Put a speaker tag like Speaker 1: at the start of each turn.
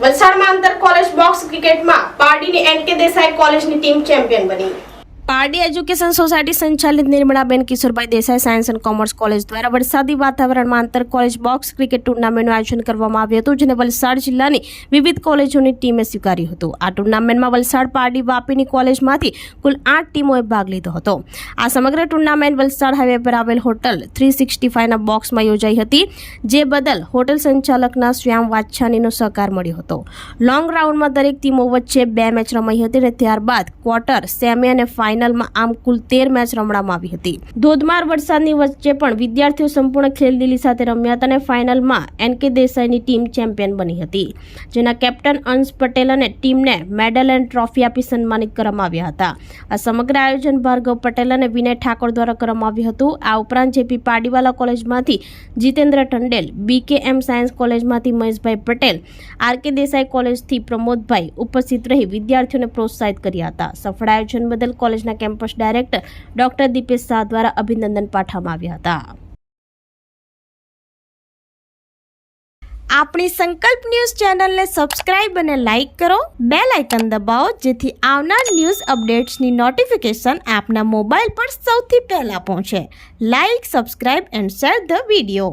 Speaker 1: વલસાડમાં આંતર college box ક્રિકેટમાં પારડીની એનકે દેસાઈ કોલેજની ટીમ ચેમ્પિયન બની. પારડી એજ્યુકેશન સોસાયટી સંચાલિત Nirmalaben Kishorbhai Desai science and commerce college દ્વારા વરસાદી વાતાવરણમાં આંતર કોલેજ બોક્સ ક્રિકેટ ટુર્નામેન્ટનું આયોજન કરવામાં આવ્યું હતું, જેને વલસાડ જિલ્લાની વિવિધ કોલેજોની ટીમે સ્વીકાર્યું હતું. આ ટુર્નામેન્ટમાં વલસાડ પારડી વાપીની કોલેજમાંથી કુલ આઠ ટીમોએ ભાગ લીધો હતો. આ સમગ્ર ટુર્નામેન્ટ વલસાડ હાઈવે પર આવેલ હોટલ થ્રી સિક્સટી ફાઈવના બોક્સમાં યોજાઈ હતી, જે બદલ હોટલ સંચાલકના શ્યામ વાછાનીનો સહકાર મળ્યો હતો. લોંગ રાઉન્ડમાં દરેક ટીમો વચ્ચે બે મેચ રમાઈ હતી અને ત્યારબાદ ક્વાર્ટર, સેમી અને ફાઇનલમાં આમ કુલ તેર મેચ રમવામાં આવી હતી. ધોધમાર વરસાદની વચ્ચે પણ વિદ્યાર્થીઓ સંપૂર્ણ ખેલદિલી સાથે રમ્યા હતા અને ફાઇનલમાં એનકે દેસાઈની ટીમ ચેમ્પિયન બની હતી, જેના કેપ્ટન અંશ પટેલ અને ટીમને મેડલ એન્ડ ટ્રોફી આપી સન્માનિત કરવામાં આવ્યા હતા. આ સમગ્ર આયોજન ભાર્ગવ પટેલ અને વિનય ઠાકોર દ્વારા કરવામાં આવ્યું હતું. આ ઉપરાંત જેપી પાડીવાલા કોલેજમાંથી જીતેન્દ્ર ટંડેલ બીકેએમ સાયન્સ કોલેજમાંથી મહેશભાઈ પટેલ આરકે દેસાઈ કોલેજથી પ્રમોદભાઈ ઉપસ્થિત રહી વિદ્યાર્થીઓને પ્રોત્સાહિત કર્યા હતા. સફળ આયોજન બદલ કોલેજના campus director doctor Dipesh Shah દ્વારા અભિનંદન પાઠવવામાં આવ્યા હતા. આપણી સંકલ્પ ન્યૂઝ ચેનલને સબસ્ક્રાઇબ અને લાઇક કરો. બે લાઇકન દબાવો, જેથી આવનાર ન્યૂઝ અપડેટ્સની નોટિફિકેશન આપના મોબાઈલ પર સૌથી પહેલાં પહોંચે. Like, subscribe and share the video.